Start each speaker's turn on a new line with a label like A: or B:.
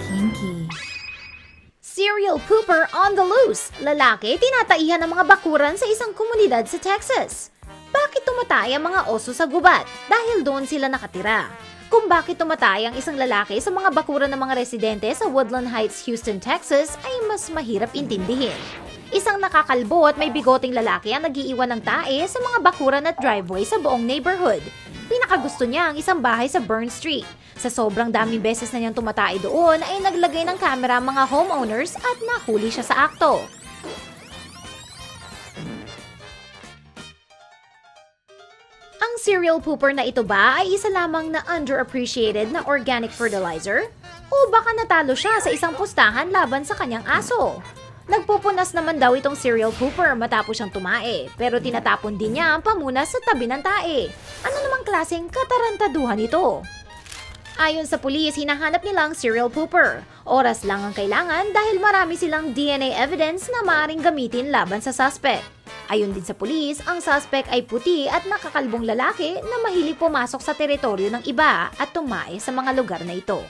A: Kinky.
B: Serial pooper on the loose. Lalaki tinataihan ng mga bakuran sa isang komunidad sa Texas. Bakit tumatay ang mga oso sa gubat? Dahil doon sila nakatira. Kung bakit tumatay ang isang lalaki sa mga bakuran ng mga residente sa Woodland Heights, Houston, Texas ay mas mahirap intindihin. Isang nakakalbo at may bigoting lalaki ang nagiiwan ng tae sa mga bakuran at driveway sa buong neighborhood. Pinakagusto niya ang isang bahay sa Burn Street. Sa sobrang daming beses na niyang tumatay doon ay naglagay ng camera ang mga homeowners at nahuli siya sa akto. Ang serial pooper na ito ba ay isa lamang na underappreciated na organic fertilizer? O baka natalo siya sa isang pustahan laban sa kanyang aso? Nagpupunas naman daw itong serial pooper matapos siyang tumae, pero tinatapon din niya ang pamunas sa tabi ng tae. Ano namang klaseng katarantaduhan ito? Ayon sa pulis, hinahanap nila ang serial pooper. Oras lang ang kailangan dahil marami silang DNA evidence na maaaring gamitin laban sa suspect. Ayon din sa pulis, ang suspect ay puti at nakakalbong lalaki na mahilig pumasok sa teritoryo ng iba at tumae sa mga lugar na ito.